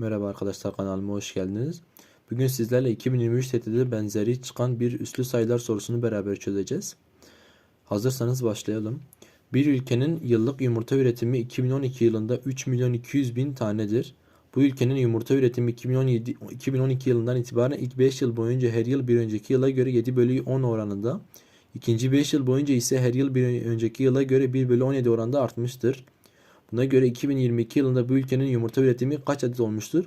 Merhaba arkadaşlar kanalıma hoş geldiniz. Bugün sizlerle 2023 TET'de benzeri çıkan bir üslü sayılar sorusunu beraber çözeceğiz. Hazırsanız başlayalım. Bir ülkenin yıllık yumurta üretimi 2012 yılında 3 milyon 200 bin tanedir. Bu ülkenin yumurta üretimi 2017, 2012 yılından itibaren ilk 5 yıl boyunca her yıl bir önceki yıla göre 7 bölü 10 oranında, ikinci 5 yıl boyunca ise her yıl bir önceki yıla göre 1 bölü 17 oranda artmıştır. Buna göre 2022 yılında bu ülkenin yumurta üretimi kaç adet olmuştur?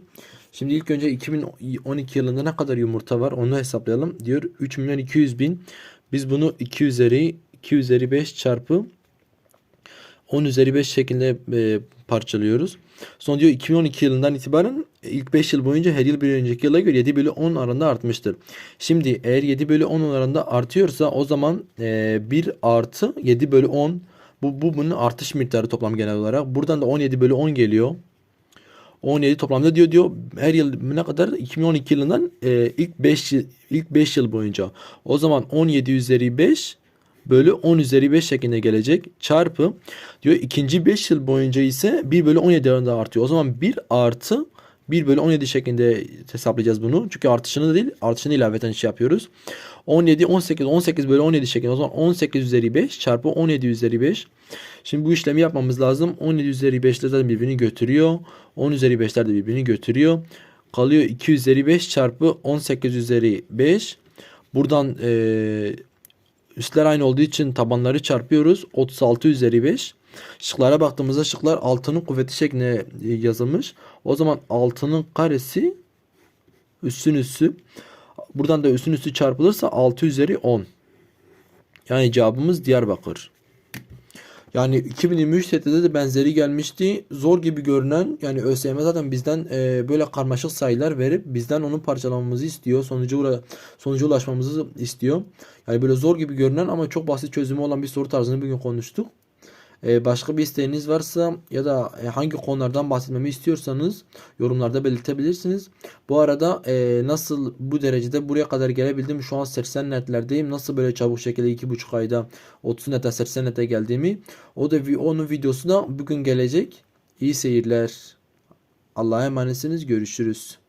Şimdi ilk önce 2012 yılında ne kadar yumurta var onu hesaplayalım. Diyor 3 milyon 200 bin. Biz bunu 2 üzeri 2 üzeri 5 çarpı 10 üzeri 5 şeklinde e, parçalıyoruz. Sonra diyor 2012 yılından itibaren ilk 5 yıl boyunca her yıl bir önceki yıla göre 7 bölü 10 arasında artmıştır. Şimdi eğer 7 bölü 10 arasında artıyorsa o zaman e, 1 artı 7 bölü 10 bu, bu bunun artış miktarı toplam genel olarak. Buradan da 17 bölü 10 geliyor. 17 toplamda diyor diyor her yıl ne kadar 2012 yılından e, ilk 5 yıl, ilk 5 yıl boyunca. O zaman 17 üzeri 5 bölü 10 üzeri 5 şeklinde gelecek. Çarpı diyor ikinci 5 yıl boyunca ise 1 bölü 17 oranında artıyor. O zaman 1 artı 1 bölü 17 şeklinde hesaplayacağız bunu. Çünkü artışını da değil artışını ilaveten şey yapıyoruz. 17, 18, 18 bölü 17 şeklinde. O zaman 18 üzeri 5 çarpı 17 üzeri 5. Şimdi bu işlemi yapmamız lazım. 17 üzeri 5'ler zaten birbirini götürüyor. 10 üzeri 5'ler de birbirini götürüyor. Kalıyor 2 üzeri 5 çarpı 18 üzeri 5. Buradan e, üstler aynı olduğu için tabanları çarpıyoruz. 36 üzeri 5. Şıklara baktığımızda şıklar 6'nın kuvveti şeklinde yazılmış. O zaman 6'nın karesi üssün üssü. Buradan da üssün üssü çarpılırsa 6 üzeri 10. Yani cevabımız Diyarbakır. Yani 2023 TET'de de benzeri gelmişti. Zor gibi görünen yani ÖSYM zaten bizden e, böyle karmaşık sayılar verip bizden onun parçalamamızı istiyor. Sonucu ula- sonuca ulaşmamızı istiyor. Yani böyle zor gibi görünen ama çok basit çözümü olan bir soru tarzını bugün konuştuk. E, başka bir isteğiniz varsa ya da e, hangi konulardan bahsetmemi istiyorsanız yorumlarda belirtebilirsiniz. Bu arada e, nasıl bu derecede buraya kadar gelebildim şu an 80 netlerdeyim. Nasıl böyle çabuk şekilde 2,5 ayda 30 nete 80 nete geldiğimi o da onun videosu da bugün gelecek. İyi seyirler. Allah'a emanetsiniz. Görüşürüz.